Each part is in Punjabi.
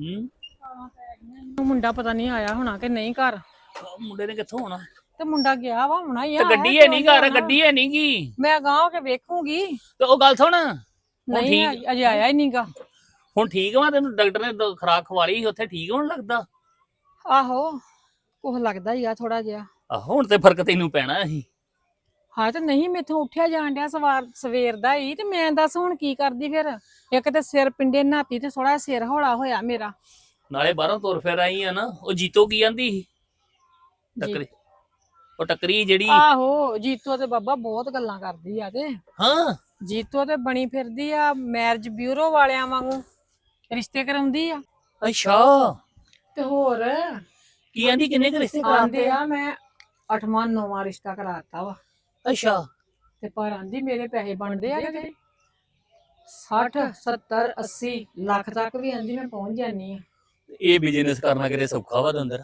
ਹੂੰ। ਉਹ ਮੁੰਡਾ ਪਤਾ ਨਹੀਂ ਆਇਆ ਹੋਣਾ ਕਿ ਨਹੀਂ ਘਰ। ਮੁੰਡੇ ਨੇ ਕਿੱਥੋਂ ਆਉਣਾ? ਤੇ ਮੁੰਡਾ ਗਿਆ ਵਾ ਹੋਣਾ ਹੀ ਤੇ ਗੱਡੀ ਹੈ ਨਹੀਂ ਘਰ ਗੱਡੀ ਹੈ ਨਹੀਂ ਗੀ। ਮੈਂ ਗਾਂ ਕੇ ਵੇਖੂਗੀ। ਤੇ ਉਹ ਗੱਲ ਸੁਣ ਨਹੀਂ ਅਜੇ ਆਇਆ ਹੀ ਨਹੀਂਗਾ ਹੁਣ ਠੀਕ ਵਾ ਤੈਨੂੰ ਡਾਕਟਰ ਨੇ ਖੁਰਾਕ ਖਵਾਲੀ ਸੀ, ਉੱਥੇ ਠੀਕ ਹੋਣ ਲੱਗਦਾ? ਆਹੋ ਕੁਝ ਲੱਗਦਾ ਹੀ ਆ ਥੋੜਾ ਜਿਹਾ। ਆਹ ਹੁਣ ਤੇ ਫ਼ਰਕ ਤੈਨੂੰ ਪੈਣਾ ਸੀ। ਹਾਂ ਤੇ ਨਹੀਂ ਮੈਥੋਂ ਉੱਠਿਆ ਜਾਣ ਡਿਆ ਸਵਾਰ ਸਵੇਰ ਦਾ ਹੀ ਤੇ ਮੈਂ ਦੱਸ ਹੁਣ ਕੀ ਕਰਦੀ ਫਿਰ? ਇੱਕ ਤੇ ਸਿਰ ਪਿੰਡੇ ਨਾਤੀ ਤੇ ਥੋੜਾ ਸਿਰ ਹੌਲਾ ਹੋਇਆ ਮੇਰਾ। ਨਾਲੇ ਬਾਹਰੋਂ ਤੁਰ ਫਿਰ ਆਈ ਆ ਨਾ ਉਹ ਜੀਤੋ ਕੀ ਆਂਦੀ ਸੀ। ਟੱਕਰੀ। ਉਹ ਟੱਕਰੀ ਜਿਹੜੀ ਆਹੋ ਜੀਤੋ ਤੇ ਬਾਬਾ ਬਹੁਤ ਗੱਲਾਂ ਕਰਦੀ ਆ ਤੇ। ਹਾਂ। ਜੀਤੋ ਤੇ ਬਣੀ ਫਿਰਦੀ ਆ ਮੈਰਿਜ ਬਿਊਰੋ ਵਾਲਿਆਂ ਵਾਂਗੂ ਰਿਸ਼ਤੇ ਕਰਾਉਂਦੀ ਆ। ਅੱਛਾ। ਤੇ ਹੋਰ? ਕੀ ਆਂਦੀ ਕਿੰਨੇ ਕੁ ਰਿਸ਼ਤੇ ਕਰਾਉਂਦੇ ਆ? ਆ ਮੈਂ ਅਠਵਾਂ ਨੌਵਾਂ ਰਿਸ਼ਤਾ ਕਰਾਤਾ ਵਾ। ਅੱਛਾ। ਤੇ ਪਰ ਆਂਦੀ ਮੇਰੇ ਪੈਸੇ ਬਣਦੇ ਆ ਕਿਤੇ? 60 70 80 ਲੱਖ ਤੱਕ ਵੀ ਆਂਦੀ ਮੈਂ ਪਹੁੰਚ ਜਾਨੀ ਆ। ਇਹ ਬਿਜ਼ਨਸ ਕਰਨਾ ਕਿਤੇ ਸੌਖਾ ਵਾ ਦੰਦਰ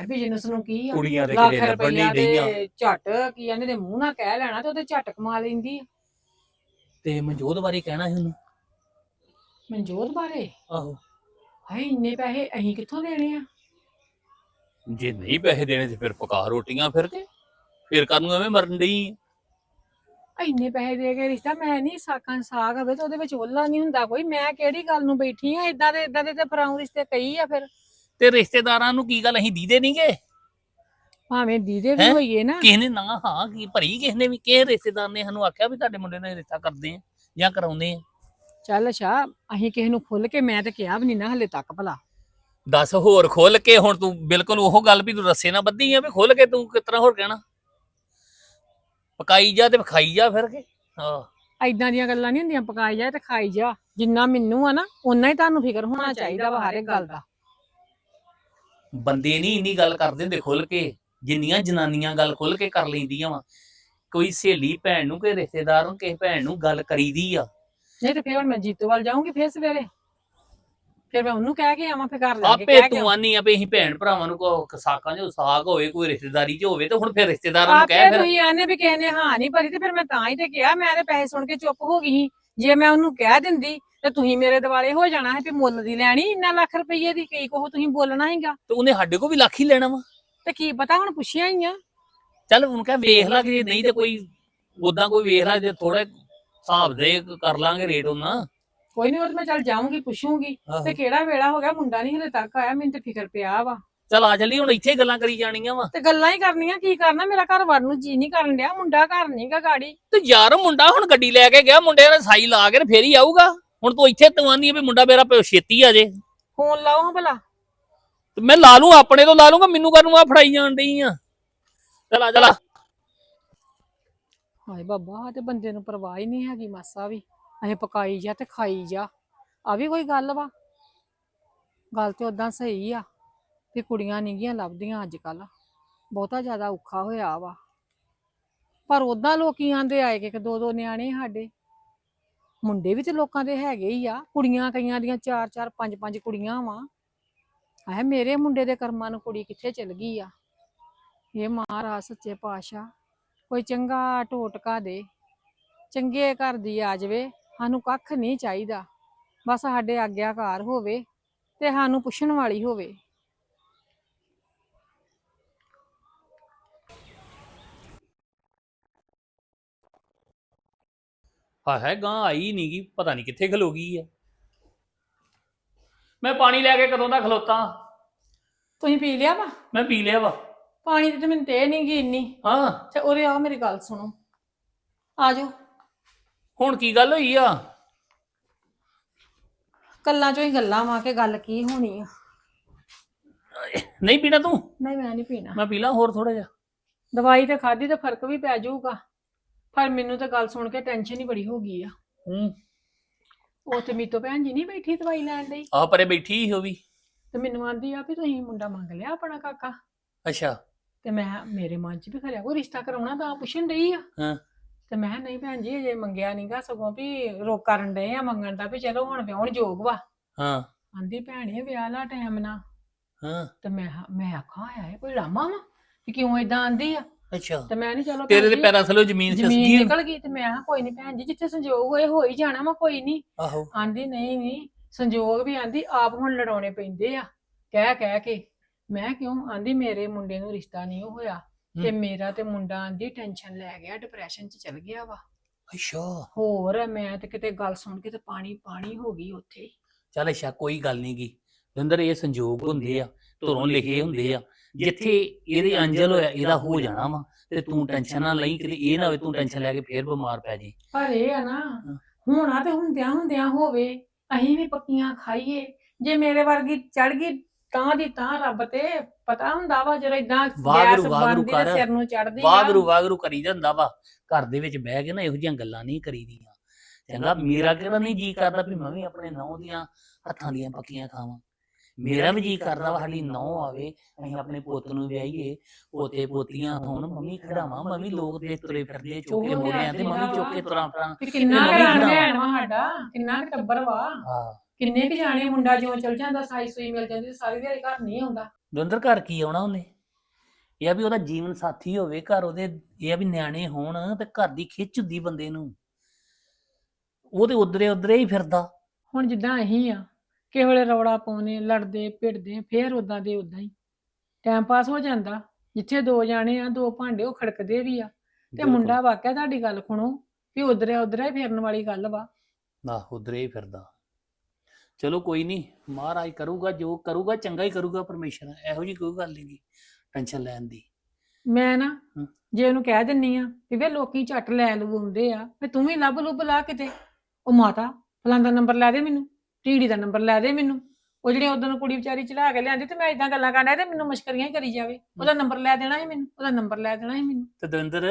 ਹੈ ਬਿਜ਼ਨਸ ਨੂੰ ਕੀ ਆ? ਕੁੜੀਆਂ ਦੇ ਕਿਤੇ ਲੱਭਣ ਨਹੀਂ ਰਹੀਆਂ ਦੇ ਝੱਟ ਕੀ ਕਹਿੰਦੇ ਨੇ ਮੂੰਹ ਨਾਲ ਕਹਿ ਲੈਣਾ ਤੇ ਉਹਦੇ ਝੱਟ ਕਮਾ ਲੈਂਦੀ ਆ। ਤੇ ਮਨਜੋਤ ਬਾਰੇ ਕਹਿਣਾ ਸੀ ਉਹਨੂੰ? ਮਨਜੋਤ ਬਾਰੇ? ਆਹੋ। ਹਾਏ ਇੰਨੇ ਪੈਸੇ ਅਸੀਂ ਕਿੱਥੋਂ ਦੇਣੇ ਆ? ਜੇ ਨਹੀਂ ਪੈਸੇ ਦੇਣੇ ਤੇ ਫਿਰ ਪਕਾ ਰੋਟੀਆਂ ਫਿਰ ਕੇ ਫਿਰ ਕਾਨੂੰ ਐਵੇਂ ਮਰਨ ਡਈ ਇੰਨੇ ਪੈਸੇ ਦੇ ਕੇ ਰਿਸ਼ਤਾ ਮੈਂ ਨਹੀਂ ਸਾਕਾਂ ਸਾਗ ਹੋਵੇ ਤਾਂ ਉਹਦੇ ਵਿੱਚ ਉਹਲਾ ਨਹੀਂ ਹੁੰਦਾ ਕੋਈ। ਮੈਂ ਕਿਹੜੀ ਗੱਲ ਨੂੰ ਬੈਠੀ ਆ? ਇਦਾਂ ਦੇ ਇਦਾਂ ਦੇ ਤੇ ਫਰਾਉਂ ਰਿਸ਼ਤੇ ਕਈ ਆ ਫਿਰ। ਤੇ ਰਿਸ਼ਤੇਦਾਰਾਂ ਨੂੰ ਕੀ ਗੱਲ ਅਸੀਂ ਦੀਦੇ ਨਹੀਂਗੇ ਭਾਵੇਂ ਦੀਦੇ ਵੀ ਹੈਂ? ਹੋਈਏ ਨਾ। ਕਿਸੇ ਨੇ ਨਾ ਹਾਂ ਕੀ ਭਰੀ ਕਿਸੇ ਨੇ ਵੀ। ਕਿਸੇ ਰਿਸ਼ਤੇਦਾਰ ਨੇ ਸਾਨੂੰ ਆਖਿਆ ਵੀ ਤੁਹਾਡੇ ਮੁੰਡੇ ਨਾਲ ਰਿਸ਼ਤਾ ਕਰਦੇ ਆ ਜਾਂ ਕਰਾਉਂਦੇ ਆ। ਚੱਲ ਅੱਛਾ ਅਸੀਂ ਕਿਸੇ ਨੂੰ ਖੁੱਲ ਕੇ ਮੈਂ ਤੇ ਕਿਹਾ ਵੀ ਨਹੀਂ ਨਾ ਹਲੇ ਤੱਕ ਭਲਾ। ਦੱਸ ਹੋਰ ਖੋਲ ਕੇ ਹੁਣ ਤੂੰ ਬਿਲਕੁਲ ਉਹ ਗੱਲ ਵੀ ਤੂੰ ਰੱਸੇ ਨਾ ਬੱਧੀ ਆ ਵੀ ਖੋਲ ਕੇ ਤੂੰ ਕਿਤਨਾ ਹੋਰ ਕਹਿਣਾ। ਪਕਾਈ ਜਾ ਤੇ ਖਾਈ ਜਾ ਫਿਰ ਕੇ। ਹਾਂ। ਐਦਾਂ ਦੀਆਂ ਗੱਲਾਂ ਨਹੀਂ ਹੁੰਦੀਆਂ ਪਕਾਈ ਜਾ ਤੇ ਖਾਈ ਜਾ। ਜਿੰਨਾ ਮੈਨੂੰ ਆ ਨਾ ਓਨਾ ਹੀ ਤੁਹਾਨੂੰ ਫਿਕਰ ਹੋਣਾ ਚਾਹੀਦਾ ਵਾ ਹਰ ਇੱਕ ਗੱਲ ਦਾ। ਬੰਦੇ ਨਹੀਂ ਇੰਨੀ ਗੱਲ ਕਰਦੇ ਹੁੰਦੇ ਖੁੱਲ ਕੇ। ਜਿੰਨੀਆਂ ਜਨਾਨੀਆਂ ਗੱਲ ਖੁੱਲ ਕੇ ਕਰ ਲੈਂਦੀਆਂ ਵਾ। ਕੋਈ ਸਹੇਲੀ ਭੈਣ ਨੂੰ ਕੋਈ ਰਿਸ਼ਤੇਦਾਰ ਨੂੰ ਕਿਸੇ ਭੈਣ ਨੂੰ ਗੱਲ ਕਰੀਦੀ ਆ। ਨਹੀਂ ਤੇ ਫਿਰ ਹੁਣ ਮੈਂ ਜੀਤੂ ਵੱਲ ਜਾਊਂਗੀ ਫਿਰ ਸਵੇਰੇ। ਫਿਰ ਮੈਂ ਉਹਨੂੰ ਕਹਿ ਕੇ ਆਵਾਂ ਫਿਰ ਘਰ ਜਾ ਕੇ ਆਪੇ ਕਹਿ ਕੇ ਤੂੰ ਆਨੀ ਆ ਵੀ ਅਸੀਂ ਭੈਣ ਭਰਾਵਾਂ ਨੂੰ ਕੋ ਸਾਕਾਂ 'ਚ ਸਾਗ ਹੋਵੇ ਕੋਈ ਰਿਸ਼ਤੇਦਾਰੀ 'ਚ ਹੋਵੇ ਤੇ ਹੁਣ ਫਿਰ ਰਿਸ਼ਤੇਦਾਰਾਂ ਨੂੰ ਕਹਿ ਆਪੇ ਫਿਰ। ਤੁਸੀਂ ਆਨੇ ਵੀ ਕਿਸੇ ਨੇ ਹਾਂ ਨਹੀਂ ਭਰੀ ਤੇ ਫਿਰ ਮੈਂ ਤਾਂ ਹੀ ਤੇ ਕਿਹਾ ਮੈਂ ਤੇ ਪੈਸੇ ਸੁਣ ਕੇ ਚੁੱਪ ਹੋ ਗਈ ਸੀ। ਜੇ ਮੈਂ ਉਹਨੂੰ ਕਹਿ ਦਿੰਦੀ ਤੇ ਤੁਸੀਂ ਮੇਰੇ ਦਿਵਾਲੇ ਹੋ ਜਾਣਾ ਹੈ ਵੀ ਮੁੱਲ ਦੀ ਲੈਣੀ ਇੰਨਾ ਲੱਖ ਰੁਪਏ ਦੀ ਕਈ ਕੋਹ ਤੁਸੀਂ ਬੋਲਣਾ ਹੈਗਾ ਤੇ ਉਹਨੇ ਸਾਡੇ ਕੋ ਵੀ ਲੱਖ ਹੀ ਲੈਣਾ ਵਾ। ਤੇ ਕੀ ਪਤਾ ਹੁਣ ਪੁੱਛਿਆ ਹੀ ਆ। ਚੱਲ ਉਹਨੂੰ ਕਹਿ ਵੇਖ ਲਾ ਕਿ ਨਹੀਂ ਤੇ ਕੋਈ ਉਦਾਂ ਕੋਈ ਵੇਖ ਲਾ ਜੇ ਥੋੜੇ ਹਿਸਾਬ ਦੇ ਕਰ ਲਾਂਗੇ ਰੇਟ ਉਹਨਾਂ। ਕੋਈ ਨਹੀਂ ਉਹ ਤੇ ਮੈਂ ਚੱਲ ਜਾਊਂਗੀ ਪੁੱਛੂੰਗੀ। ਤੇ ਕਿਹੜਾ ਵੇਲਾ ਹੋ ਗਿਆ? ਮੁੰਡਾ ਨਹੀਂ ਹਲੇ ਤੱਕ ਆਇਆ ਮੈਨੂੰ ਤੇ ਫਿਕਰ ਪਿਆ ਵਾ। ਚੱਲ ਆ ਚੱਲੀ ਹੁਣ ਇੱਥੇ ਹੀ ਗੱਲਾਂ ਕਰੀ ਜਾਣੀਆਂ ਵਾ। ਤੇ ਗੱਲਾਂ ਹੀ ਕਰਨੀਆਂ ਕੀ ਕਰਨਾ? ਮੇਰਾ ਘਰ ਵੜ ਨੂੰ ਜੀ ਨਹੀਂ ਕਰਨ ਡਿਆ ਮੁੰਡਾ ਘਰ ਨਹੀਂਗਾ ਗਾੜੀ। ਤੇ ਯਾਰ ਮੁੰਡਾ ਹੁਣ ਗੱਡੀ ਲੈ ਕੇ ਗਿਆ ਮੁੰਡੇ ਨੇ ਸਾਈ ਲਾ ਕੇ ਤੇ ਫੇਰ ਹੀ ਆਊਗਾ। ਹੁਣ ਤੂੰ ਇੱਥੇ ਤੂੰ ਆਨੀ ਆ ਵੀ ਮੁੰਡਾ ਮੇਰਾ ਪਿਓ ਛੇਤੀ ਆ ਜੇ। ਫੋਨ ਲਾਓ ਹਾਂ ਭਲਾ। ਤੇ ਮੈਂ ਲਾ ਲੂੰ ਆਪਣੇ ਤੋਂ ਲਾ ਲੂੰਗਾ ਮੈਨੂੰ ਕਾਹਨੂੰ ਆ ਫੜਾਈ ਜਾਣ ਡਈ ਆ। ਚੱਲ ਆ ਚੱਲ। ਹਾਏ ਬਾਬਾ ਆਹ ਤੇ ਬੰਦੇ ਨੂੰ ਪਰਵਾਹ ਹੀ ਨਹੀਂ ਹੈਗੀ ਮਾਸਾ ਵੀ। ਅਸੀਂ ਪਕਾਈ ਜਾ ਤੇ ਖਾਈ ਜਾ। ਆ ਵੀ ਕੋਈ ਗੱਲ ਵਾ? ਗੱਲ ਤੇ ਉਦਾਂ ਸਹੀ ਆ ਵੀ ਕੁੜੀਆਂ ਨਹੀਂਗੀਆਂ ਲੱਭਦੀਆਂ ਅੱਜ ਕੱਲ ਬਹੁਤਾ ਜ਼ਿਆਦਾ ਔਖਾ ਹੋਇਆ ਵਾ। ਪਰ ਉਦਾਂ ਲੋਕੀ ਆਂਦੇ ਆਏ ਕਿ ਦੋ ਦੋ ਨਿਆਣੇ ਸਾਡੇ। ਮੁੰਡੇ ਵੀ ਤੇ ਲੋਕਾਂ ਦੇ ਹੈਗੇ ਹੀ ਆ। ਕੁੜੀਆਂ ਕਈਆਂ ਦੀਆਂ ਚਾਰ ਚਾਰ, ਪੰਜ ਪੰਜ ਕੁੜੀਆਂ ਵਾ। ਆਹ ਮੇਰੇ ਮੁੰਡੇ ਦੇ ਕਰਮਾਂ ਨੂੰ ਕੁੜੀ ਕਿੱਥੇ ਚਲ ਗਈ ਆ? ਇਹ ਮਹਾਰਾਜ ਸੱਚੇ ਪਾਤਸ਼ਾਹ। ਕੋਈ ਚੰਗਾ ਟੋਟਕਾ ਦੇ। ਚੰਗੇ ਘਰ ਦੀ ਆ ਜਾਵੇ। ਸਾਨੂੰ ਕੱਖ ਨਹੀਂ ਚਾਹੀਦਾ। ਬਸ ਸਾਡੇ ਆਗਿਆਕਾਰ ਹੋਵੇ ਤੇ ਸਾਨੂੰ ਪੁੱਛਣ ਵਾਲੀ ਹੋਵੇ। ਹਾਂ ਹੈ ਗਾਂ ਆਈ ਨਹੀਂ ਗੀ ਪਤਾ ਨਹੀਂ ਕਿੱਥੇ ਖਲੋ ਗਈ ਆ ਮੈਂ ਪਾਣੀ ਲੈ ਕੇ ਕਦੋਂ ਦਾ ਖਲੋਤਾ? ਤੁਸੀਂ ਪੀ ਲਿਆ ਵਾ? ਮੈਂ ਪੀ ਲਿਆ ਵਾ। ਪਾਣੀ ਦੀ ਤੇ ਮੈਨੂੰ ਤੇ ਨਹੀਂ ਗਈ ਇੰਨੀ। ਹਾਂ। ਤੇ ਉਰੇ ਆਓ ਮੇਰੀ ਗੱਲ ਸੁਣੋ। ਆ ਜਾਓ। ਹੁਣ ਕੀ ਗੱਲ ਹੋਈ ਆ? ਕੱਲਾਂ ਚੋਂ ਹੀ ਗੱਲਾਂ ਵਾ ਕੇ ਗੱਲ ਕੀ ਹੋਣੀ ਆ। ਨਹੀਂ ਪੀਣਾ ਤੂੰ? ਨਹੀਂ ਮੈਂ ਨਹੀਂ ਪੀਣਾ। ਮੈਂ ਪੀ ਲਾਂ ਹੋਰ ਥੋੜਾ ਜਿਹਾ। ਦਵਾਈ ਤੇ ਖਾਧੀ ਤੇ ਫ਼ਰਕ ਵੀ ਪੈ ਜਾਊਗਾ। ਪਰ ਮੈਨੂੰ ਤਾਂ ਗੱਲ ਸੁਣ ਕੇ ਟੈਨਸ਼ਨ ਹੀ ਬੜੀ ਹੋ ਗਈ ਆ। ਹੂੰ। ਉਹ ਤੇ ਮੀਤੋ ਭੈਣ ਜੀ ਨਹੀਂ ਬੈਠੀ ਦਵਾਈ ਲੈਣ ਲਈ। ਆ ਪਰੇ ਬੈਠੀ ਉਹ ਵੀ। ਤੇ ਮੈਨੂੰ ਆਂਦੀ ਆ ਵੀ ਤੁਸੀਂ ਮੁੰਡਾ ਮੰਗ ਲਿਆ ਆਪਣਾ ਕਾਕਾ। ਅੱਛਾ। ਤੇ ਮੈਂ ਮੇਰੇ ਮਨ 'ਚ ਵੀ ਖਰਿਆ ਕੋਈ ਰਿਸ਼ਤਾ ਕਰਾਉਣਾ ਤਾਂ ਪੁੱਛਣ ਡਈ ਆ। ਹਾਂ। ਤੇ ਮੈਂ ਕਿਹਾ, ਨਹੀਂ ਭੈਣ ਜੀ ਅਜੇ ਮੰਗਿਆ ਨਹੀਂਗਾ ਸਗੋਂ ਵੀ ਰੋਕ ਕਰਨ ਡਏ ਆ ਮੰਗਣ ਦਾ ਵੀ ਚਲੋ ਹੁਣ ਵਿਆਹਣ ਯੋਗ ਵਾ। ਹਾਂ। ਆਂਦੀ ਭੈਣੇ ਵਿਆਹ ਲਾ ਟਾਈਮ ਨਾ ਹਾਂ। ਤੇ ਮੈਂ ਕਿਹਾ- ਮੈਂ ਆਖਾਂ ਆਇਆ ਇਹ ਕੋਈ ਲਾਮਾ ਵਾ? ਕਿ ਕਿਉਂ ਇਦਾਂ ਆਂਦੀ ਆ? ਅੱਛਾ। ਤੇ ਮੈਂ ਨਹੀਂ ਚਲੋ ਤੇਰੇ ਭੈਣ ਦੇ ਜੀ, ਪੈਰਾਂ ਥੱਲੇ ਜ਼ਮੀਨ ਖਿਸ ਜ਼ਮੀਨ ਗਈ। ਨਿਕਲ ਗਈ ਤੇ ਮੈਂ ਕਿਹਾ ਕੋਈ ਨਹੀਂ ਭੈਣ ਜੀ ਜਿੱਥੇ ਸੰਜੋਗ ਹੋਏ ਹੋ ਹੀ ਜਾਣਾ ਵਾ ਕੋਈ ਨਹੀਂ ਆਹੋ। ਆਂਦੀ ਨਹੀਂ ਨਹੀਂ ਸੰਜੋਗ ਵੀ ਆਂਦੀ ਆਪ ਹੁਣ ਲੜਾਉਣੇ ਪੈਂਦੇ ਆ। ਕਹਿ ਕਹਿ ਕੇ। ਮੈਂ ਕਿਉਂ? ਆਂਦੀ ਮੇਰੇ ਮੁੰਡੇ ਨੂੰ ਰਿਸ਼ਤਾ ਨਹੀਂ ਹੋਇਆ। ਤੇ। ਮੇਰਾ ਤੇ ਮੁੰਡਾ ਆਂਦੀ ਟੈਨਸ਼ਨ ਲੈ ਗਿਆ ਡਿਪਰੈਸ਼ਨ ਚ ਚਲ ਗਿਆ ਵਾ। ਅੱਛਾ। ਹੋਰ ਮੈਂ ਤੇ ਕਿਤੇ ਗੱਲ ਸੁਣ ਕੇ ਤੇ ਪਾਣੀ ਪਾਣੀ ਹੋ ਗਈ ਉੱਥੇ ਹੀ। ਚੱਲ ਅੱਛਾ ਕੋਈ ਗੱਲ ਨਹੀਂ ਗੀ। ਦਵਿੰਦਰ ਇਹ ਸੰਜੋਗ ਹੁੰਦੇ ਆ ਧੁਰੋਂ ਲਿਖੇ ਹੁੰਦੇ ਆ। ਜਿੱਥੇ ਇਹਦੇ ਅੰਜਲ ਹੋਇਆ ਇਹਦਾ ਹੋ ਜਾਣਾ ਵਾ ਤੇ ਤੂੰ ਟੈਨਸ਼ਨ ਨਾ ਲਈ ਕਿਤੇ ਇਹ ਨਾ ਹੋਵੇ ਤੂੰ ਟੈਨਸ਼ਨ ਲੈ ਕੇ ਫੇਰ ਬਿਮਾਰ ਪੈ ਜੀ ਪਰ ਇਹ ਆ ਨਾ ਹੋਣਾ ਤੇ ਹੁੰਦਿਆਂ ਹੁੰਦਿਆਂ ਹੋਵੇ ਅਸੀਂ ਵੀ ਪੱਕੀਆਂ ਖਾਈਏ। ਜੇ ਮੇਰੇ ਵਰਗੀ ਚੜ ਗਈ ਤਾਂ ਦੀ ਤਾਂ ਰੱਬ ਤੇ ਪਤਾ ਹੁੰਦਾ ਵਾ ਜਦੋਂ ਇਦਾਂ ਗੈਸ ਤੇ ਕਰ। ਸਿਰ ਨੂੰ ਚੜਦੀ ਵਾਗਰੂ ਵਾਗਰੂ ਕਰੀ ਜਾਂਦਾ ਵਾ। ਘਰ ਦੇ ਵਿੱਚ ਬਹਿ ਕੇ ਨਾ ਇਹੋ ਜਿਹੀਆਂ ਗੱਲਾਂ ਨਹੀਂ ਕਰੀਦੀਆਂ। ਚੰਗਾ ਮੇਰਾ ਕਿਹੜਾ ਨਹੀਂ ਜੀ ਕਰਦਾ ਵੀ ਮੈਂ ਵੀ ਆਪਣੇ ਨੌ ਦੀਆਂ ਹੱਥਾਂ ਦੀਆਂ ਪੱਕੀਆਂ ਖਾਵਾਂ। ਮੇਰਾ ਵੀ ਜੀ ਕਰਦਾ ਵਾ ਸਾਡੀ ਨੌ ਆਵੇ ਅਸੀਂ ਆਪਣੇ ਪੁੱਤ ਨੂੰ ਵਿਆਹੀਏ ਪੋਤੇ ਪੋਤੀਆਂ ਹੋਣ ਮੰਮੀ ਖੜਾਵਾਂ ਮੰਮੀ ਲੋਕ ਦੇ ਤੁਰੇ ਫਿਰਦੇ ਚੋਕੇ ਮੋੜਿਆਂ ਤੇ ਮੰਮੀ ਚੋਕੇ ਤੁਰਾਂ ਫਿਰਾਂ ਕਿ ਕਿੰਨਾ ਕੁ ਰੰਗ। ਲੈਣ ਵਾ ਸਾਡਾ ਕਿੰਨਾ ਕੁ ਟੱਬਰ ਵਾ। ਹਾਂ। ਕਿੰਨੇ ਕੁ ਜਾਣੇ ਮੁੰਡਾ ਜਿਉਂ ਚਲ ਜਾਂਦਾ ਸਾਈ ਸੂਈ ਮਿਲ ਜਾਂਦੀ ਤੇ ਸਾਰੀ ਦਿਹਾੜੀ ਘਰ ਨਹੀਂ ਆਉਂਦਾ। ਦਵਿੰਦਰ ਘਰ ਕੀ ਆਉਣਾ ਉਹਨੇ? ਇਹ ਆ ਵੀ ਉਹਦਾ ਜੀਵਨ ਸਾਥੀ ਹੋਵੇ ਘਰ ਉਹਦੇ ਇਹ ਆ ਵੀ ਨਿਆਣੇ ਹੋਣ ਤੇ ਘਰ ਦੀ ਖਿੱਚ ਹੁੰਦੀ ਬੰਦੇ ਨੂੰ। ਉਹ ਤੇ ਉਧਰੇ ਉਧਰੇ ਹੀ ਫਿਰਦਾ। ਹੁਣ ਜਿੱਦਾਂ ਅਸੀਂ ਆ ਕਿਸੇ ਵੇਲੇ ਰੌਲਾ ਪਾਉਨੇ ਲੜਦੇ ਭਿੜਦੇ ਫੇਰ ਉਦਾਂ ਦੇ ਉਦਾਂ ਹੀ। ਟਾਈਮ ਪਾਸ ਹੋ ਜਾਂਦਾ ਜਿੱਥੇ ਦੋ ਜਾਣੇ ਆ ਦੋ ਭਾਂਡੇ ਉਹ ਖੜਕਦੇ ਵੀ ਆ। ਤੇ। ਮੁੰਡਾ ਵਾਕਿਆ ਤੁਹਾਡੀ ਗੱਲ ਸੁਣੋ ਵੀ ਉਧਰੇ ਉਧਰੇ ਫਿਰਨ ਵਾਲੀ ਗੱਲ ਵਾ। ਨਾ ਉਧਰੇ ਹੀ ਫਿਰਦਾ। ਚਲੋ ਕੋਈ ਨਹੀਂ ਮਹਾਰਾਜ ਕਰੂਗਾ ਜੋ ਕਰੂਗਾ ਚੰਗਾ ਹੀ ਕਰੂਗਾ ਪਰਮੇਸ਼ਰ ਇਹੋ ਜੀ ਕੋਈ ਗੱਲ ਨਹੀਂ ਟੈਨਸ਼ਨ ਲੈਣ ਦੀ। ਮੈਂ ਨਾ। ਜੇ ਉਹਨੂੰ ਕਹਿ ਦਿੰਨੀ ਆ ਵੀ ਵੇ ਲੋਕੀ ਝੱਟ ਲੈ ਲਵਾਉਂਦੇ ਆ ਵੀ ਤੂੰ ਵੀ ਲੱਭ ਲੁੱਭ ਲਾ ਕਿਤੇ। ਉਹ ਮਾਤਾ ਫਲਾਂ ਦਾ ਨੰਬਰ ਲੈ ਦੇ ਮੈਨੂੰ ਢੀੜੀ ਦਾ ਨੰਬਰ ਲੈ ਦੇ ਮੈਨੂੰ। ਉਹ ਜਿਹੜੀ ਉਦੋਂ ਨੂੰ ਕੁੜੀ ਵਿਚਾਰੀ ਚਲਾ ਕੇ ਲਿਆਂਦੀ ਤੇ ਮੈਂ ਇਦਾਂ ਗੱਲਾਂ ਕਰਨਾ ਤੇ ਮੈਨੂੰ ਮਸ਼ਕਰੀਆਂ ਹੀ ਕਰੀ ਜਾਵੇ। ਉਹਦਾ ਨੰਬਰ ਲੈ ਦੇਣਾ ਸੀ ਮੈਨੂੰ ਉਹਦਾ ਨੰਬਰ ਲੈ ਦੇਣਾ ਸੀ ਮੈਨੂੰ। ਤੇ ਦਵਿੰਦਰ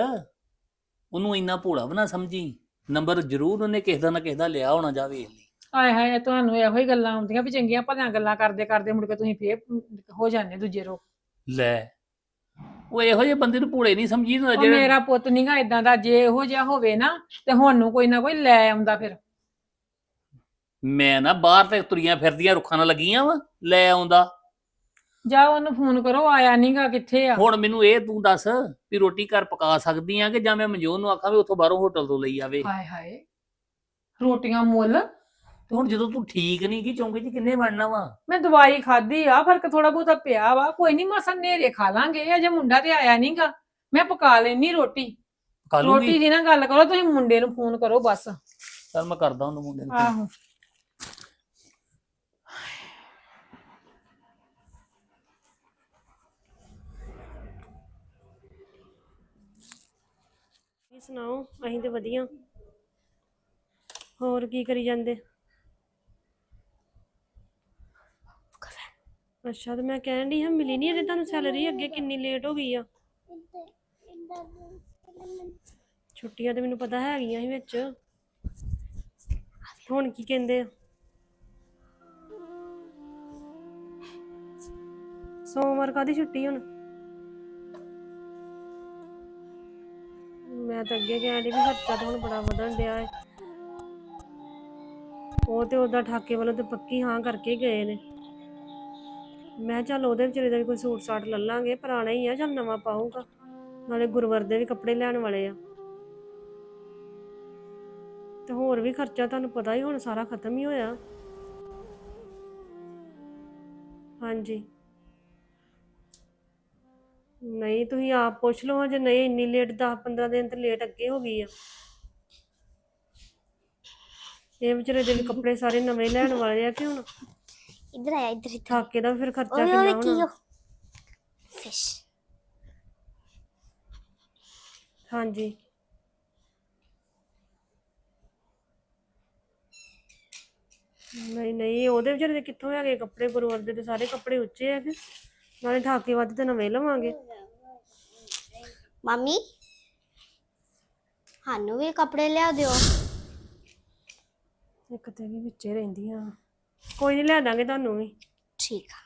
ਉਹਨੂੰ ਇੰਨਾ ਭੋਲਾ ਬਣਾ ਸਮਝੀ? ਨੰਬਰ ਜ਼ਰੂਰ ਉਹਨੇ ਕਿਸੇ ਦਾ ਨਾ ਕਿਸੇ ਦਾ ਲਿਆ ਹੋਣਾ ਜਾ ਵੇਖ ਲਈ ਆਏ ਹਾਏ ਤੁਹਾਨੂੰ ਇਹੋ ਹੀ ਗੱਲਾਂ ਆਉਂਦੀਆਂ ਵੀ ਚੰਗੀਆਂ ਭਲੀਆਂ ਗੱਲਾਂ ਕਰਦੇ ਕਰਦੇ ਮੁੜ ਕੇ ਤੁਸੀਂ ਫੇਰ ਹੋ ਜਾਂਦੇ ਦੂਜੇ ਰੋ ਲੈ ਉਹ ਇਹੋ ਜਿਹੇ ਬੰਦੇ ਨੂੰ ਭੋਲੇ ਨਹੀਂ ਸਮਝੀ ਹੁੰਦਾ ਉਹ ਜਿਹੜਾ ਮੇਰਾ ਪੁੱਤ ਨਹੀਂਗਾ ਇਦਾਂ ਦਾ ਜੇ ਇਹੋ ਜਿਹਾ ਹੋਵੇ ਨਾ ਤੇ ਹੁਣ ਨੂੰ ਕੋਈ ਨਾ ਕੋਈ ਲੈ ਆਉਂਦਾ ਫਿਰ। ਮੈਂ ਨਾ ਬਾਹਰ ਤੇ ਤੁਰੀਆਂ ਫਿਰਦੀਆਂ ਰੁੱਖਾਂ ਨਾਲ ਲੱਗੀਆਂ ਵਾ ਲੈ ਆਉਂਦਾ। ਜਾ ਉਹਨੂੰ ਫੋਨ ਕਰੋ ਆਇਆ ਨਹੀਂਗਾ ਕਿੱਥੇ ਆ? ਹੁਣ ਮੈਨੂੰ ਇਹ ਤੂੰ ਦੱਸ ਵੀ ਰੋਟੀ ਘਰ ਪਕਾ ਸਕਦੀ ਆ ਕਿ ਜਾਂ ਮੈਂ ਮਨਜੋਤ ਨੂੰ ਆਖਾਂ ਵੀ ਉੱਥੋਂ ਬਾਹਰੋਂ ਹੋਟਲ ਤੋਂ ਲਈ ਆਵੇ? ਹਾਏ ਹਾਏ ਰੋਟੀਆਂ ਮੁੱਲ ਤੇ ਹੁਣ ਜਦੋਂ ਤੂੰ ਠੀਕ ਨਹੀਂ ਕੀ ਚੌਂਕੇ 'ਚ ਕਿੰਨੇ ਬਣਨਾ ਵਾ? ਮੈਂ ਦਵਾਈ ਖਾਧੀ ਆ ਫ਼ਰਕ ਥੋੜਾ ਬਹੁਤਾ ਪਿਆ ਵਾ। ਕੋਈ ਨਹੀਂ ਮਾਸਾ ਨੇਰੇ ਖਾ ਲਾਂਗੇ। ਅਜੇ ਮੁੰਡਾ ਤੇ ਆਇਆ ਨਹੀਂਗਾ ਮੈਂ ਪਕਾ ਲੈਣੀ ਰੋਟੀ। ਰੋਟੀ ਦੀ ਨਾ ਗੱਲ ਕਰੋ ਤੁਸੀਂ ਮੁੰਡੇ ਨੂੰ ਫੋਨ ਕਰੋ ਬਸ। ਚੱਲ ਮੈਂ ਕਰਦਾ ਉਹਨੂੰ ਮੁੰਡੇ ਨੂੰ। ਆਹੋ। ਸੁਣਾਓ ਅਸੀਂ ਤੇ ਵਧੀਆ। ਹੋਰ ਕੀ ਕਰੀ ਜਾਂਦੇ? ਅੱਛਾ, ਤੇ ਮੈਂ ਕਹਿਣ ਦੀ ਹਾਂ, ਮਿਲੀ ਨਹੀਂ ਅਜੇ ਤੁਹਾਨੂੰ ਸੈਲਰੀ? ਅੱਗੇ ਕਿੰਨੀ ਲੇਟ ਹੋ ਗਈ ਆ? ਛੁੱਟੀਆਂ ਤੇ ਮੈਨੂੰ ਪਤਾ ਹੈਗੀਆਂ ਸੀ ਵਿੱਚ। ਹੁਣ ਕੀ ਕਹਿੰਦੇ ਆ? ਸੋਮਵਾਰ ਕਾਦੀ ਛੁੱਟੀ ਹੁਣ? ਮੈਂ ਤਾਂ ਅੱਗੇ ਕਹਿਣ ਡਈ ਵੀ ਖਰਚਾ ਤਾਂ ਹੁਣ ਬੜਾ ਵਧਣ ਡਿਆ ਏ। ਉਹ ਤੇ ਉਹਦਾ ਠਾਕੇ ਵੱਲੋਂ ਤੇ ਪੱਕੀ ਹਾਂ ਕਰਕੇ ਗਏ ਨੇ। ਮੈਂ ਕਿਹਾ ਚੱਲ ਉਹਦੇ ਵਿਚਾਰੇ ਦਾ ਵੀ ਕੋਈ ਸੂਟ ਸਾਟ ਲੈ ਲਾਂਗੇ ਪੁਰਾਣਾ ਹੀ ਆ, ਚੱਲ ਨਵਾਂ ਪਾਊਗਾ। ਨਾਲੇ ਗੁਰਵਰ ਦੇ ਵੀ ਕੱਪੜੇ ਲੈਣ ਵਾਲੇ ਆ। ਤੇ ਹੋਰ ਵੀ ਖਰਚਾ ਤੁਹਾਨੂੰ ਪਤਾ ਹੀ ਹੁਣ ਸਾਰਾ ਖਤਮ ਹੀ ਹੋਇਆ। ਹਾਂਜੀ। ਨਹੀਂ, ਤੁਸੀਂ ਆਪ ਪੁੱਛ ਲਓ ਜੇ ਨਹੀਂ ਇੰਨੀ ਲੇਟ 10 15 ਦਿਨ ਤੇ ਲੇਟ ਅੱਗੇ ਹੋ ਗਈ ਆ। ਇਹ ਵਿਚਾਰੇ ਦੇ ਵੀ ਕੱਪੜੇ ਸਾਰੇ ਨਵੇਂ ਲੈਣ ਵਾਲੇ ਆ ਕਿ ਹੁਣ? ਇੱਧਰ ਆਇਆ ਇੱਧਰ ਇੱਧਰ। ਠਾਕੇ ਦਾ ਫਿਰ ਖਰਚਾ ਓਏ ਓਏ ਕੀ ਹੋਣਾ? ਫਿਸ਼ ਹਾਂਜੀ। ਨਹੀਂ ਨਹੀਂ ਉਹਦੇ ਵਿਚਾਰੇ ਦੇ ਕਿੱਥੋਂ ਹੈਗੇ ਕੱਪੜੇ ਗੁਰੂਵਰ ਦੇ? ਸਾਰੇ ਕੱਪੜੇ ਉੱਚੇ ਹੈਗੇ ਨਾਲੇ ਠਾਕੇ ਵੱਧ ਤੇ ਨਵੇਂ ਲਵਾਂਗੇ। ਮੰਮੀ ਸਾਨੂੰ ਵੀ ਕੱਪੜੇ ਲਿਆ ਦਿਓ ਇੱਕ ਤੇ ਵੀ ਵਿੱਚੇ ਰਹਿੰਦੀਆਂ। ਕੋਈ ਨਹੀਂ ਲੈ ਦਾਂਗੇ ਤੁਹਾਨੂੰ ਵੀ। ਠੀਕ ਆ।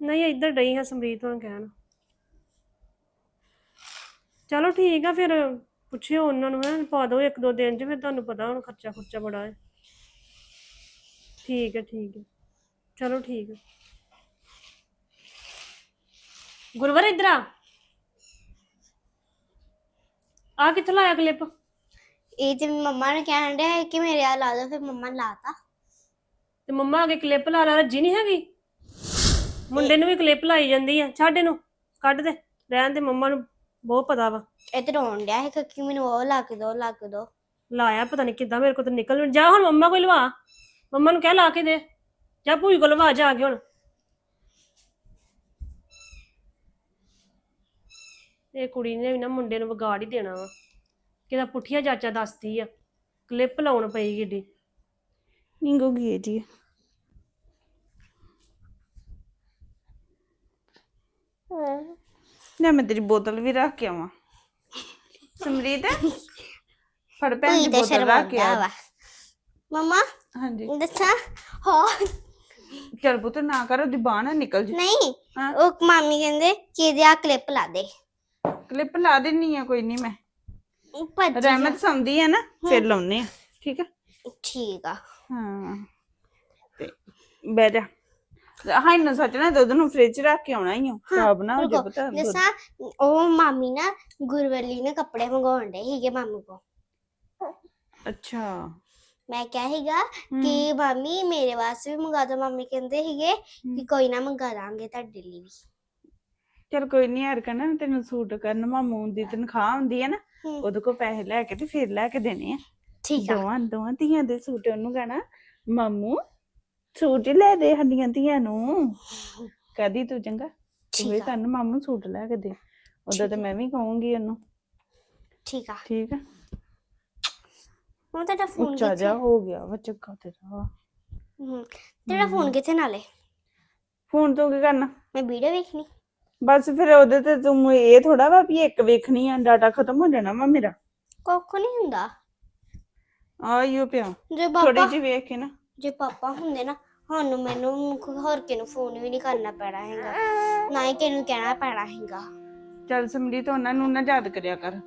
ਨਹੀਂ ਇੱਧਰ ਡਈ ਹਾਂ ਸਮਰੀਤ ਨੂੰ ਕਹਿਣ। ਚਲੋ ਠੀਕ ਆ ਫਿਰ ਪੁੱਛਿਓ ਉਹਨਾਂ ਨੂੰ ਹੈ ਪਾ ਦਿਓ ਇੱਕ ਦੋ ਦਿਨ ਚ ਫਿਰ ਤੁਹਾਨੂੰ ਪਤਾ ਹੁਣ ਖਰਚਾ ਖੁਰਚਾ ਬੜਾ ਹੈ। ਠੀਕ ਹੈ ਠੀਕ ਹੈ ਚਲੋ ਠੀਕ ਹੈ ਗੁਰਵਰ ਇੱਧਰ ਆ। ਆ ਕਿੱਥੋਂ ਲਾਇਆ ਕਲਿੱਪ? ਇਹ ਤੇ ਮੰਮਾ ਨੇ ਕਹਿਣ ਡਿਆ ਸੀ ਕਿ ਮੇਰੇ ਆ ਲਾ ਦੋ ਫਿਰ ਮੰਮਾ ਨੇ ਲਾਤਾ। ਤੇ ਮੰਮਾ ਅਗੇ ਕਲਿੱਪ ਲਾ ਲਾ ਰੱਜੀ ਨਹੀਂ ਹੈਗੀ? ਮੁੰਡੇ ਨੂੰ ਵੀ ਕਲਿੱਪ ਲਾਈ ਜਾਂਦੀ ਆ ਛੱਡ ਇਹਨੂੰ ਕੱਢ ਦੇ ਰਹਿਣ ਦੇ ਮੰਮਾ ਨੂੰ ਬਹੁਤ ਪਤਾ ਵਾ। ਇਹ ਤੇ ਰੋਣ ਡਿਆ ਹੈ ਕਿ ਮੈਨੂੰ ਉਹ ਲਾ ਕੇ ਦੋ ਲਾ ਕੇ ਦੋ। ਲਾਇਆ ਪਤਾ ਨਹੀਂ ਕਿੱਦਾਂ ਮੇਰੇ ਕੋਲ ਤਾਂ ਨਿਕਲ ਜਾ ਹੁਣ ਮੰਮਾ ਕੋਲ ਲਵਾ। ਮੰਮਾ ਨੂੰ ਕਹਿ ਲਾ ਕੇ ਦੇ। ਜਾ ਭੂਈ ਕੋਲ ਲਵਾ ਜਾ ਕੇ ਹੁਣ। ਇਹ ਕੁੜੀ ਨੇ ਵੀ ਨਾ ਮੁੰਡੇ ਨੂੰ ਵਿਗਾੜ ਹੀ ਦੇਣਾ ਵਾ। ਕਿਦਾ ਪੁੱਠੀਆਂ ਚਾਚਾ ਦੱਸਦੀ ਆ। ਕਲਿੱਪ ਲਾਉਣ ਪਈ ਗਿੱਡੀ ਜੀ ਲੈ ਮੈਂ ਤੇਰੀ ਬੋਤਲ ਵੀ ਰੱਖ ਕੇ ਆਵਾਂ। ਸਮਰੀਤ ਫੜ ਭੈਣ ਦੀ ਤੂੰ ਤੇ ਬੋਤਲ ਰੱਖ ਕੇ ਸ਼ਰਮਾਉਂਦਾ ਆ ਵਾ। ਮਮਾ ਹਾਂਜੀ। ਦੱਸਾਂ? ਹੋ ਚਲ ਪੁੱਤ ਨਾ ਕਰ ਉਹਦੀ ਬਾਹ ਨਾ ਨਿਕਲ ਜੀ। ਨਹੀਂ ਹਾਂ। ਉਹ ਮਾਮੀ ਕਹਿੰਦੇ ਕਿ ਇਹਦੇ ਆ ਕਲਿੱਪ ਲਾ ਦੇ। ਕਲਿੱਪ ਲਾ ਦਿੰਨੀ ਆ ਕੋਈ ਨਹੀਂ ਮੈਂ। ਰਹਿਮਤ ਸਮਦੀ ਆ ਨਾ ਫਿਰ ਲਾਉਨੇ ਆ ਠੀਕ ਆ? ਠੀਕ ਆ। ਹਾਂ ਤੇ ਬਹਿ ਜਾ। ਹਾਂ ਨਾ ਸੱਚ ਨਾ ਦੁੱਧ ਨੂੰ ਫ੍ਰਿਜ ਰੱਖ ਕੇ ਆਉਣਾ ਹੀ ਆ ਖਰਾਬ ਨਾ ਹੋ ਜਾ ਰੁਕੋ, ਪਤਾ ਦੱਸਾਂ ਉਹ ਮਾਮੀ ਨਾ ਗੁਰਵਲੀ ਨੇ ਕੱਪੜੇ ਮੰਗਾਉਣ ਦੇ ਹੀਗੇ ਮਾਮੂ ਕੋ ਅੱਛਾ। ਮੈਂ ਕਿਹਾ ਹੀਗਾ ਕਿ ਮਾਮੀ ਮੇਰੇ ਵਾਸਤੇ ਵੀ ਮੰਗਾ ਦੋ। ਮਾਮੀ ਕਹਿੰਦੇ ਹੀਗੇ ਕਿ ਕੋਈ ਨਾ ਮੰਗਾ ਦਾਂਗੇ ਤੁਹਾਡੇ ਲਈ ਵੀ। ਚਲ ਕੋਈ ਨਹੀਂ ਯਾਰ ਕਹਣਾ ਤੈਨੂੰ ਸੂਟ ਕਰਨ। ਮਾਮੂ ਦੀ ਤਨਖਾਹ ਹੁੰਦੀ ਹੈ ਨਾ। ਉਹਦੇ ਕੋ ਪੈਸੇ ਲੈ ਕੇ ਤੇ ਫਿਰ ਲੈ ਕੇ ਦੇਣੇ ਆ। ਠੀਕ ਆ। ਦੋਵਾਂ ਦੋਵਾਂ ਧੀਆਂ ਦੇ ਸੂਟ ਉਹਨੂੰ ਕਹਣਾ ਮਾਮੂ ਸੂਟ ਹੀ ਲੈ ਦੇ ਸਾਡੀਆਂ ਧੀਆਂ ਨੂੰ। ਕਹਦੀ ਤੂੰ ਚੰਗਾ ਤੂੰ ਵੀ ਕਰਨ ਮਾਮੂ ਸੂਟ ਲੈ ਕੇ ਦੇ। ਉਦੋਂ ਤੇ ਮੈਂ ਵੀ ਕਹੂੰਗੀ ਉਹਨੂੰ। ਠੀਕ ਆ। ਠੀਕ ਆ? ਹੁਣ ਤੁਹਾਡਾ ਫੋਨ ਉੱਚਾ ਜਾ ਹੋ ਗਿਆ ਵਾ ਚੱਕਾ ਤੇਰਾ ਹੂੰ ਤੇਰਾ ਫੋਨ ਕਿੱਥੇ ਨਾਲੇ? ਫੋਨ ਤੋਂ ਕੀ ਕਰਨਾ? ਮੈਂ ਵੀਡੀਓ ਵੇਖਣੀ। ਬਸ ਫਿਰ ਉਹਦੇ ਤੇ ਤੂੰ ਇਹ ਥੋੜਾ ਵਾ ਵੀ ਇੱਕ ਵੇਖਣੀ ਆ ਡਾਟਾ ਖਤਮ ਹੋ ਜਾਣਾ ਵਾ ਮੇਰਾ। ਕੁੱਖ ਨਹੀਂ ਹੁੰਦਾ। ਆਇਓ ਪਿਆ ਜੇ ਥੋੜੀ ਪਾਪਾ ਜਿਹੀ ਵੇਖ ਕੇ ਨਾ। ਜੇ ਪਾਪਾ ਹੁੰਦੇ ਨਾ ਸਾਨੂੰ ਮੈਨੂੰ ਕੋਈ ਹੋਰ ਕਿਸੇ ਨੂੰ ਫੋਨ ਵੀ ਨਹੀਂ ਕਰਨਾ ਪੈਣਾ ਹੈਗਾ। ਨਾ ਹੀ ਕਿਸੇ ਨੂੰ ਕਹਿਣਾ ਪੈਣਾ ਹੈਗਾ। ਚੱਲ ਸਮਰੀਤ ਉਹਨਾਂ ਨੂੰ ਨਾ ਯਾਦ ਕਰਿਆ ਕਰ।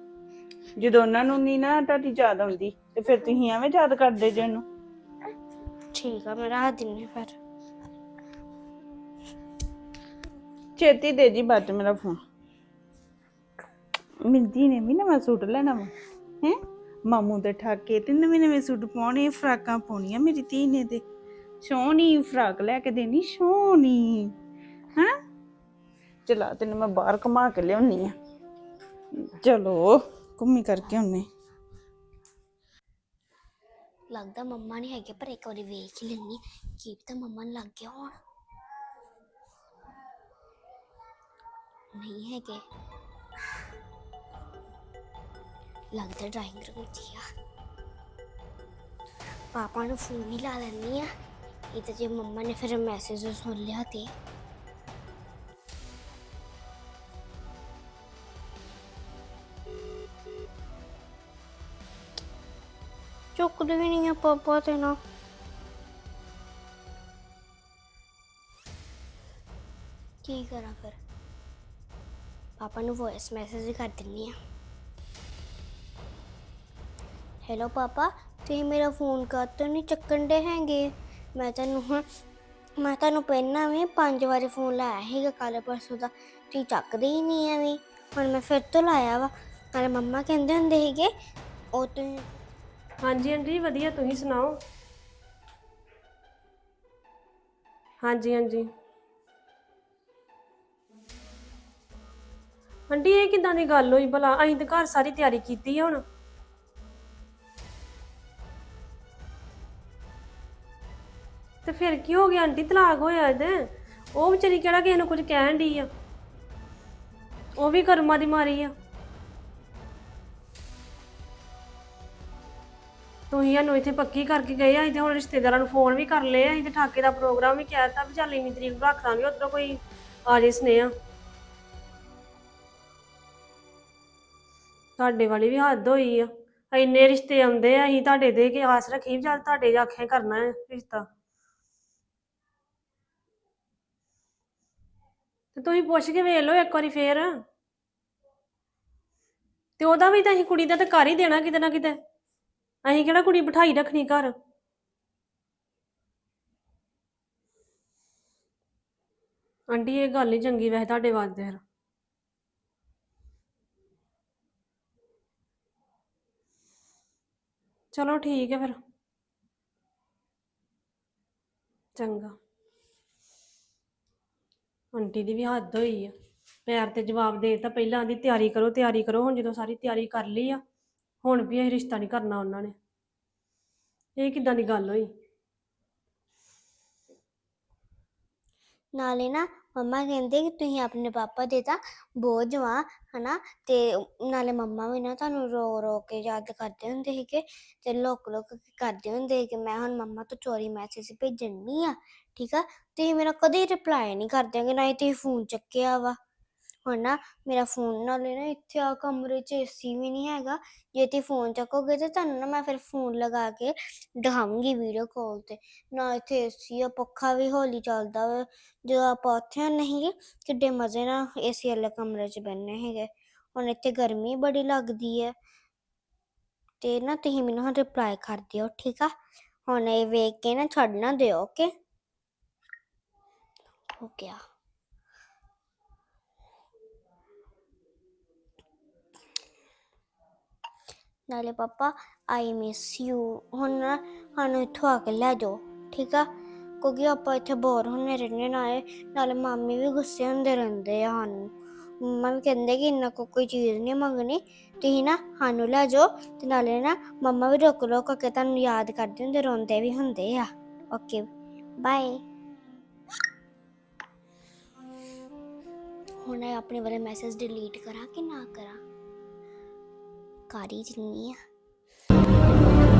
ਜਦੋਂ ਉਹਨਾਂ ਨੂੰ ਨਹੀਂ ਨਾ ਤੁਹਾਡੀ ਯਾਦ ਆਉਂਦੀ ਤੇ ਫਿਰ ਤੁਸੀਂ ਐਵੇਂ ਯਾਦ ਕਰਦੇ ਜੇ ਉਹਨੂੰ। ਠੀਕ ਆ ਮੈਂ ਰਾਤ ਦਿਨ ਫਿਰ। ਛੇਤੀ ਦੇ ਜੀ ਬਾਅਦ ਚ ਮੇਰਾ ਫੋਨ ਮਿਲਦੀ ਨੇ ਵੀ ਨਵਾਂ ਸੂਟ ਲੈਣਾ ਵਾ। ਹੈ? ਮਾਮੂ ਦੇ ਠਾਕੇ ਤੇ ਨਵੇਂ ਨਵੇਂ ਸੂਟ ਪਾਉਣੇ ਫਰਾਕਾਂ ਪਾਉਣੀਆਂ ਮੇਰੀ ਧੀ ਨੇ ਤੇ। ਸੋਹਣੀ ਫਰਾਕ ਲੈ ਕੇ ਦੇਣੀ ਸੋਹਣੀ। ਹਾਂ ਚਲਾ ਤੈਨੂੰ ਮੈਂ ਬਾਹਰ ਘੁਮਾ ਕੇ ਲਿਆਉਣੀ ਆ। ਚਲੋ ਘੁੰਮੀ ਕਰਕੇ ਆਉਨੇ ਲੱਗਦਾ ਮੰਮਾ ਨਹੀਂ ਹੈਗੇ ਪਰ ਇੱਕ ਵਾਰੀ ਵੇਖ ਹੀ ਲੈਣੀ ਕੀ ਪਤਾ ਮੰਮਾ ਨੂੰ ਲੱਗ ਗਿਆ ਹੋਣ। ਨਹੀਂ ਹੈਗੇ। ਲੱਗਦਾ ਡਰਾਇੰਗ ਰੂਮ ਚ ਹੀ ਆ। ਪਾਪਾ ਨੂੰ ਫੋਨ ਹੀ ਲਾ ਲੈਣੀ ਆ। ਇਹ ਤਾਂ ਜੇ ਮੰਮਾ ਨੇ ਫਿਰ ਮੈਸੇਜ ਸੁਣ ਲਿਆ ਤੇ। ਚੁੱਕਦੇ ਵੀ ਨਹੀਂ ਆ ਪਾਪਾ ਤੇ ਨਾ। ਕੀ ਕਰਾਂ ਫਿਰ? ਪਾਪਾ ਨੂੰ ਵੌਇਸ ਮੈਸੇਜ ਕਰ ਦਿੰਨੀ ਆ। Hello papa. ਤੁਸੀਂ ਮੇਰਾ ਫੋਨ ਕਾਤੋਂ ਨਹੀਂ ਚੱਕਣ ਦੇ ਹੈਗੇ? ਮੈਂ ਤੁਹਾਨੂੰ ਹੁਣ ਮੈਂ ਤੁਹਾਨੂੰ ਪਹਿਲਾਂ ਵੀ ਪੰਜ ਵਾਰੀ ਫੋਨ ਲਾਇਆ ਸੀਗਾ ਕੱਲ ਪਰਸੋਂ ਦਾ। ਤੁਸੀਂ ਚੱਕਦੇ ਹੀ ਨਹੀਂ ਐਵੇਂ। ਹੁਣ ਮੈਂ ਫਿਰ ਤੋਂ ਲਾਇਆ ਵਾ। ਨਾਲੇ ਮੰਮਾ ਕਹਿੰਦੇ ਹੁੰਦੇ ਸੀਗੇ, ਉਹ ਤੁਸੀਂ ਹਾਂਜੀ, ਆਂਟੀ ਵਧੀਆ, ਤੁਸੀਂ ਸੁਣਾਓ? ਹਾਂਜੀ ਹਾਂਜੀ ਆਂਟੀ, ਇਹ ਕਿਦਾਂ ਦੀ ਗੱਲ ਹੋਈ ਭਲਾ? ਅਸੀਂ ਤਾਂ ਘਰ ਸਾਰੀ ਤਿਆਰੀ ਕੀਤੀ ਆ ਹੁਣ। ਤੇ ਫਿਰ ਕੀ ਹੋ ਗਿਆ? ਆਂਟੀ ਤਲਾਕ ਹੋਇਆ ਇਹਦੇ। ਉਹ ਵਿਚਾਰੀ ਕਿਹੜਾ ਕਿਸੇ ਨੂੰ ਕੁਝ ਕਹਿਣ ਦੀ ਆ? ਉਹ ਵੀ ਕਰਮਾਂ ਦੀ ਮਾਰੀ ਆ। ਤੁਸੀਂ ਸਾਨੂੰ ਇੱਥੇ ਪੱਕੀ ਕਰਕੇ ਗਏ ਆ, ਅਸੀਂ ਤੇ ਹੁਣ ਰਿਸ਼ਤੇਦਾਰਾਂ ਨੂੰ ਫੋਨ ਵੀ ਕਰ ਲਏ ਆ, ਅਸੀਂ ਤੇ ਠਾਕੇ ਦਾ ਪ੍ਰੋਗਰਾਮ ਵੀ ਕਹਿ ਦਿੱਤਾ ਵੀ ਚੱਲ ਇੰਨੀ ਤਰੀਕ ਨੂੰ ਰੱਖ ਦਾਂਗੇ ਉਧਰੋਂ ਕੋਈ ਆ ਜੇ ਸੁਨੇਹਾ। ਤੁਹਾਡੇ ਵਾਲੀ ਵੀ ਹੱਦ ਹੋਈ ਆ। ਇੰਨੇ ਰਿਸ਼ਤੇ ਆਉਂਦੇ ਆ, ਅਸੀਂ ਤੁਹਾਡੇ ਦੇ ਕੇ ਆਸ ਰੱਖੀ ਵੀ ਚੱਲ ਤੁਹਾਡੇ ਜਾ ਕਰਨਾ ਹੈ ਰਿਸ਼ਤਾ। ਤੇ ਤੁਸੀਂ ਪੁੱਛ ਕੇ ਵੇਖ ਲਓ ਇੱਕ ਵਾਰੀ ਫੇਰ। ਤੇ ਉਹਦਾ ਵੀ ਤਾਂ ਅਸੀਂ ਕੁੜੀ ਦਾ ਤਾਂ ਕਰ ਹੀ ਦੇਣਾ ਕਿਤੇ ਨਾ ਕਿਤੇ। ਅਸੀਂ ਕਿਹੜਾ ਕੁੜੀ ਬਿਠਾਈ ਰੱਖਣੀ ਘਰ? ਆਂਟੀ, ਇਹ ਗੱਲ ਨਹੀਂ ਚੰਗੀ ਵੈਸੇ ਤੁਹਾਡੇ ਵਾਸਤੇ ਫਿਰ। ਚਲੋ ਠੀਕ ਹੈ ਫਿਰ। ਚੰਗਾ। ਆਂਟੀ ਦੀ ਵੀ ਹੱਦ ਹੋਈ ਆ। ਪੈਰ ਤੇ ਜਵਾਬ ਦੇ ਪਹਿਲਾਂ ਆਂਦੀ, ਤਿਆਰੀ ਕਰੋ ਤਿਆਰੀ ਕਰੋ। ਹੁਣ ਜਦੋਂ ਸਾਰੀ ਤਿਆਰੀ ਕਰ ਲਈ ਆ, ਹੁਣ ਵੀ ਇਹ ਰਿਸ਼ਤਾ ਨਹੀਂ ਕਰਨਾ ਉਹਨਾਂ ਨੇ। ਇਹ ਕਿੱਦਾਂ ਦੀ ਗੱਲ ਹੋਈ? ਨਾਲੇ ਨਾ ਮੰਮਾ ਕਹਿੰਦੇ ਕਿ ਤੁਸੀਂ ਆਪਣੇ ਪਾਪਾ ਦੇ ਤਾਂ ਬੋਝ ਵਾ, ਹਨਾ? ਤੇ ਨਾਲੇ ਮੰਮਾ ਵੀ ਨਾ ਤੁਹਾਨੂੰ ਰੋ ਰੋ ਕੇ ਯਾਦ ਕਰਦੇ ਹੁੰਦੇ ਸੀਗੇ ਤੇ ਲੋਕ ਲੋਕ ਕਰਦੇ ਹੁੰਦੇ ਸੀ ਕਿ ਮੈਂ ਹੁਣ ਮੰਮਾ ਤੋਂ ਚੋਰੀ ਮੈਸੇਜ ਭੇਜਣੀ ਆ ਠੀਕ ਆ? ਤੁਸੀਂ ਮੇਰਾ ਕਦੇ ਰਿਪਲਾਈ ਨਹੀਂ ਕਰਦੇ ਕਿ ਨਾ ਹੀ ਤੁਸੀਂ ਫੋਨ ਚੱਕਿਆ ਵਾ। ਹੁਣ ਨਾ ਮੇਰਾ ਫੋਨ ਨਾਲੇ ਨਾ ਇੱਥੇ ਆ ਕਮਰੇ 'ਚ ਏਸੀ ਵੀ ਨਹੀਂ ਹੈਗਾ। ਜੇ ਤੁਸੀਂ ਫੋਨ ਚੱਕੋਗੇ ਤੇ ਤੁਹਾਨੂੰ ਨਾ ਮੈਂ ਫਿਰ ਫੋਨ ਲਗਾ ਕੇ ਦਿਖਾਵਾਂਗੀ ਵੀਡੀਓ ਕਾਲ ਤੇ। ਨਾ ਇੱਥੇ ਏਸੀ ਆ, ਪੱਖਾ ਵੀ ਹੌਲੀ ਚੱਲਦਾ ਵਾ। ਜਦੋਂ ਆਪਾਂ ਉੱਥੇ ਨਹੀਂ ਕਿੱਡੇ ਮਜ਼ੇ ਨਾਲ ਏਸੀ ਵਾਲੇ ਕਮਰੇ 'ਚ ਬੈਠੇ ਹੈਗੇ। ਹੁਣ ਇੱਥੇ ਗਰਮੀ ਬੜੀ ਲੱਗਦੀ ਹੈ ਤੇ ਨਾ ਤੁਸੀਂ ਮੈਨੂੰ ਹੁਣ ਰਿਪਲਾਈ ਕਰ ਦਿਓ, ਠੀਕ ਆ? ਹੁਣ ਇਹ ਵੇਖ ਕੇ ਨਾ ਛੱਡ ਨਾ ਦਿਓ ਓਕੇ ਹੋ ਗਿਆ ਨਾਲੇ ਪਾਪਾ ਆਈ ਮਿਸ ਯੂ ਹੁਣ ਨਾ ਸਾਨੂੰ ਇੱਥੋਂ ਆ ਕੇ ਲੈ ਜਾਓ ਠੀਕ ਆ ਕਿਉਂਕਿ ਆਪਾਂ ਇੱਥੇ ਬੋਰ ਹੁੰਨੇ ਰਹਿੰਦੇ ਨਾਲੇ ਨਾਲੇ ਮਾਮੀ ਵੀ ਗੁੱਸੇ ਹੁੰਦੇ ਰਹਿੰਦੇ ਆ ਸਾਨੂੰ ਮੰਮਾ ਵੀ ਕਹਿੰਦੇ ਕਿ ਇੰਨਾ ਕੋ ਕੋਈ ਚੀਜ਼ ਨਹੀਂ ਮੰਗਣੀ ਤੁਸੀਂ ਨਾ ਸਾਨੂੰ ਲੈ ਜਾਓ ਤੇ ਨਾਲੇ ਨਾ ਮੰਮਾ ਵੀ ਰੋਕ ਰੁਕ ਕੇ ਤੁਹਾਨੂੰ ਯਾਦ ਕਰਦੇ ਹੁੰਦੇ ਰੋਂਦੇ ਵੀ ਹੁੰਦੇ ਆ ਓਕੇ ਬਾਏ ਹੁਣ ਇਹ ਆਪਣੇ ਵਾਲੇ ਮੈਸੇਜ ਡਿਲੀਟ ਕਰਾਂ ਕਿ ਨਾ ਕਰਾਂ? ਕਾਰੀ ਜਿੰਨੀ ਆ।